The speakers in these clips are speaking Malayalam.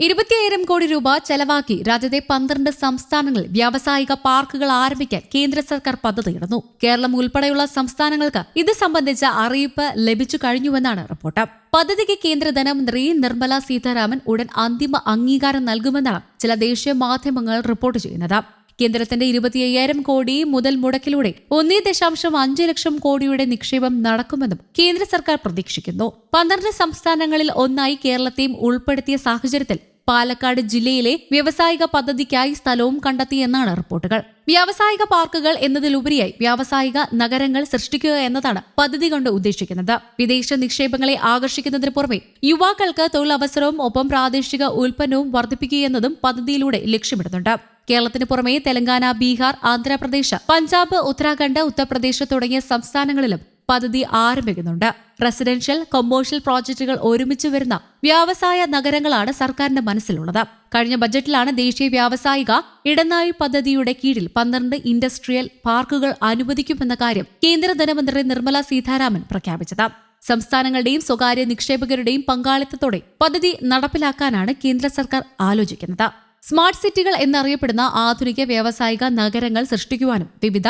ഇരുപത്തിയായിരം കോടി രൂപ ചെലവാക്കി രാജ്യത്തെ പന്ത്രണ്ട് സംസ്ഥാനങ്ങളിൽ വ്യാവസായിക പാർക്കുകൾ ആരംഭിക്കാൻ കേന്ദ്ര സർക്കാർ പദ്ധതിയിടുന്നു കേരളം ഉൾപ്പെടെയുള്ള സംസ്ഥാനങ്ങൾക്ക് ഇത് സംബന്ധിച്ച അറിയിപ്പ് ലഭിച്ചു കഴിഞ്ഞുവെന്നാണ് റിപ്പോർട്ട്. പദ്ധതിക്ക് കേന്ദ്ര ധനമന്ത്രി നിർമ്മല സീതാരാമൻ ഉടൻ അന്തിമ അംഗീകാരം നൽകുമെന്നാണ് ചില ദേശീയ മാധ്യമങ്ങൾ റിപ്പോർട്ട് ചെയ്യുന്നത്. കേന്ദ്രത്തിന്റെ ഇരുപത്തി അയ്യായിരം കോടി മുതൽ മുടക്കിലൂടെ ഒന്നേ ദശാംശം അഞ്ച് ലക്ഷം കോടിയുടെ നിക്ഷേപം നടക്കുമെന്നും കേന്ദ്ര സർക്കാർ പ്രതീക്ഷിക്കുന്നു. പന്ത്രണ്ട് സംസ്ഥാനങ്ങളിൽ ഒന്നായി കേരളത്തെയും ഉൾപ്പെടുത്തിയ സാഹചര്യത്തിൽ പാലക്കാട് ജില്ലയിലെ വ്യാവസായിക പദ്ധതിക്കായി സ്ഥലവും കണ്ടെത്തിയെന്നാണ് റിപ്പോർട്ടുകൾ. വ്യാവസായിക പാർക്കുകൾ എന്നതിലുപരിയായി വ്യാവസായിക നഗരങ്ങൾ സൃഷ്ടിക്കുക എന്നതാണ് പദ്ധതി കൊണ്ട് ഉദ്ദേശിക്കുന്നത്. വിദേശ നിക്ഷേപങ്ങളെ ആകർഷിക്കുന്നതിന് പുറമെ യുവാക്കൾക്ക് തൊഴിലവസരവും ഒപ്പം പ്രാദേശിക ഉൽപ്പന്നവും വർദ്ധിപ്പിക്കുകയെന്നതും പദ്ധതിയിലൂടെ ലക്ഷ്യമിടുന്നുണ്ട്. കേരളത്തിന് പുറമെ തെലങ്കാന ബീഹാർ ആന്ധ്രാപ്രദേശ് പഞ്ചാബ് ഉത്തരാഖണ്ഡ് ഉത്തർപ്രദേശ് തുടങ്ങിയ സംസ്ഥാനങ്ങളിലും പദ്ധതി ആരംഭിക്കുന്നുണ്ട്. റെസിഡൻഷ്യൽ കൊമേഴ്ഷ്യൽ പ്രോജക്റ്റുകൾ ഒരുമിച്ച് വരുന്ന വ്യാവസായ നഗരങ്ങളാണ് സർക്കാരിന്റെ മനസ്സിലുള്ളത്. കഴിഞ്ഞ ബജറ്റിലാണ് ദേശീയ വ്യാവസായിക ഇടനാഴി പദ്ധതിയുടെ കീഴിൽ പന്ത്രണ്ട് ഇൻഡസ്ട്രിയൽ പാർക്കുകൾ അനുവദിക്കുമെന്ന കാര്യം കേന്ദ്ര ധനമന്ത്രി നിർമ്മല സീതാരാമൻ പ്രഖ്യാപിച്ചത്. സംസ്ഥാനങ്ങളുടെയും സ്വകാര്യ നിക്ഷേപകരുടെയും പങ്കാളിത്തത്തോടെ പദ്ധതി നടപ്പിലാക്കാനാണ് കേന്ദ്ര സർക്കാർ ആലോചിക്കുന്നത്. സ്മാർട്ട് സിറ്റികൾ എന്നറിയപ്പെടുന്ന ആധുനിക വ്യാവസായിക നഗരങ്ങൾ സൃഷ്ടിക്കുവാനും വിവിധ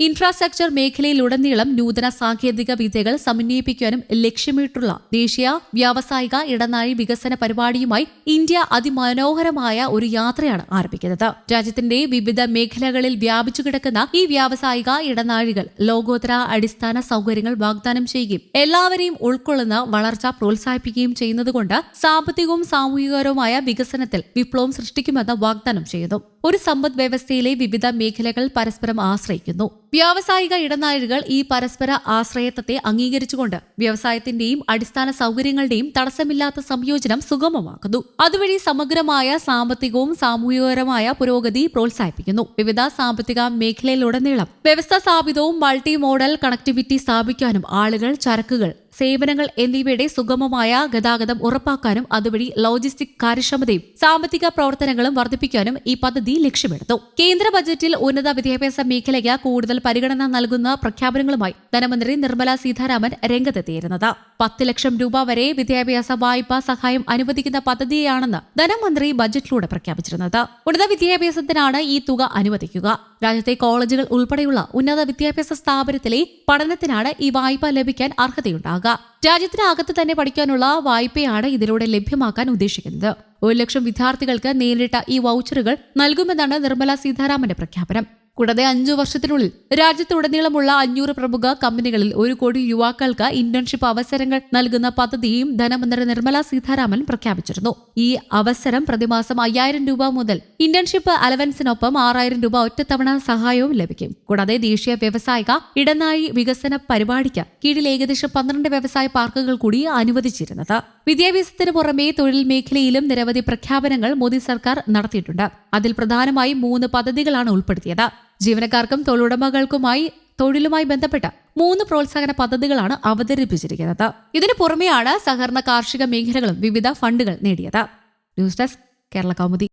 ഇൻഫ്രാസ്ട്രക്ചർ മേഖലയിലുടനീളം നൂതന സാങ്കേതിക വിദ്യകൾ സമന്വയിപ്പിക്കാനും ലക്ഷ്യമിട്ടുള്ള ദേശീയ വ്യാവസായിക ഇടനാഴി വികസന പരിപാടിയുമായി ഇന്ത്യ അതിമനോഹരമായ ഒരു യാത്രയാണ് ആരംഭിക്കുന്നത്. രാജ്യത്തിന്റെ വിവിധ മേഖലകളിൽ വ്യാപിച്ചു കിടക്കുന്ന ഈ വ്യാവസായിക ഇടനാഴികൾ ലോകോത്തര അടിസ്ഥാന സൗകര്യങ്ങൾ വാഗ്ദാനം ചെയ്യുകയും എല്ലാവരെയും ഉൾക്കൊള്ളുന്ന വളർച്ച പ്രോത്സാഹിപ്പിക്കുകയും ചെയ്യുന്നതുകൊണ്ട് സാമ്പത്തികവും സാമൂഹികപരവുമായ വികസനത്തിൽ വിപ്ലവം സൃഷ്ടിക്കുമെന്ന് വാഗ്ദാനം ചെയ്യുന്നു. ഒരു സമ്പദ് വ്യവസ്ഥയിലെ വിവിധ മേഖലകൾ പരസ്പരം ആശ്രയിക്കുന്നു. വ്യാവസായിക ഇടനാഴികൾ ഈ പരസ്പര ആശ്രയത്വത്തെ അംഗീകരിച്ചുകൊണ്ട് വ്യവസായത്തിന്റെയും അടിസ്ഥാന സൗകര്യങ്ങളുടെയും തടസ്സമില്ലാത്ത സംയോജനം സുഗമമാക്കുന്നു. അതുവഴി സമഗ്രമായ സാമ്പത്തികവും സാമൂഹികപരമായ പുരോഗതി പ്രോത്സാഹിപ്പിക്കുന്നു. വിവിധ സാമ്പത്തിക മേഖലയിലുടനീളം വ്യവസ്ഥ സ്ഥാപിതവും മൾട്ടി മോഡൽ കണക്ടിവിറ്റി സ്ഥാപിക്കാനും ആളുകൾ ചരക്കുകൾ സേവനങ്ങൾ എന്നിവയുടെ സുഗമമായ ഗതാഗതം ഉറപ്പാക്കാനും അതുവഴി ലോജിസ്റ്റിക് കാര്യക്ഷമതയും സാമ്പത്തിക പ്രവർത്തനങ്ങളും വർദ്ധിപ്പിക്കാനും ഈ പദ്ധതി ലക്ഷ്യമെടുത്തു കേന്ദ്ര ബജറ്റിൽ ഉന്നത വിദ്യാഭ്യാസ മേഖലയ്ക്ക് കൂടുതൽ പരിഗണന നൽകുന്ന പ്രഖ്യാപനങ്ങളുമായി ധനമന്ത്രി നിർമ്മല സീതാരാമൻ രംഗത്തെത്തിയിരുന്നത്. പത്ത് ലക്ഷം രൂപ വരെ വിദ്യാഭ്യാസ വായ്പ സഹായം അനുവദിക്കുന്ന പദ്ധതിയാണെന്ന് ധനമന്ത്രി ബജറ്റിലൂടെ പ്രഖ്യാപിച്ചിരുന്നത്. ഉന്നത വിദ്യാഭ്യാസത്തിനാണ് ഈ തുക അനുവദിക്കുക. രാജ്യത്തെ കോളേജുകൾ ഉൾപ്പെടെയുള്ള ഉന്നത വിദ്യാഭ്യാസ സ്ഥാപനത്തിലെ പഠനത്തിനാണ് ഈ വായ്പ ലഭിക്കാൻ അർഹതയുണ്ടാകുക. രാജ്യത്തിനകത്ത് തന്നെ പഠിക്കാനുള്ള വായ്പയാണ് ഇതിലൂടെ ലഭ്യമാക്കാൻ ഉദ്ദേശിക്കുന്നത്. ഒരു ലക്ഷം വിദ്യാർത്ഥികൾക്ക് നേരിട്ട ഈ വൗച്ചറുകൾ നൽകുമെന്നാണ് നിർമ്മല സീതാരാമന്റെ പ്രഖ്യാപനം. കൂടാതെ അഞ്ചു വർഷത്തിനുള്ളിൽ രാജ്യത്തുടനീളമുള്ള അഞ്ഞൂറ് പ്രമുഖ കമ്പനികളിൽ ഒരു കോടി യുവാക്കൾക്ക് ഇന്റേൺഷിപ്പ് അവസരങ്ങൾ നൽകുന്ന പദ്ധതിയും ധനമന്ത്രി നിർമ്മല സീതാരാമൻ പ്രഖ്യാപിച്ചിരുന്നു. ഈ അവസരം പ്രതിമാസം അയ്യായിരം രൂപ മുതൽ ഇന്റേൺഷിപ്പ് അലവൻസിനൊപ്പം ആറായിരം രൂപ ഒറ്റത്തവണ സഹായവും ലഭിക്കും. കൂടാതെ ദേശീയ വ്യവസായിക ഇടനാഴി വികസന പരിപാടിക്ക് കീഴിൽ ഏകദേശം പന്ത്രണ്ട് വ്യവസായ പാർക്കുകൾ കൂടി അനുവദിച്ചിരുന്നത്. വിദ്യാഭ്യാസത്തിന് പുറമെ തൊഴിൽ മേഖലയിലും നിരവധി പ്രഖ്യാപനങ്ങൾ മോദി സർക്കാർ നടത്തിയിട്ടുണ്ട്. അതിൽ പ്രധാനമായും മൂന്ന് പദ്ധതികളാണ് ഉൾപ്പെടുത്തിയത്. ജീവനക്കാർക്കും തൊഴിലുടമകൾക്കുമായി തൊഴിലുമായി ബന്ധപ്പെട്ട മൂന്ന് പ്രോത്സാഹന പദ്ധതികളാണ് അവതരിപ്പിച്ചിരിക്കുന്നത്. ഇതിനു പുറമെയാണ് സഹകരണ കാർഷിക മേഖലകളും വിവിധ ഫണ്ടുകൾ നേടിയത്. News desk Kerala Kaumudi.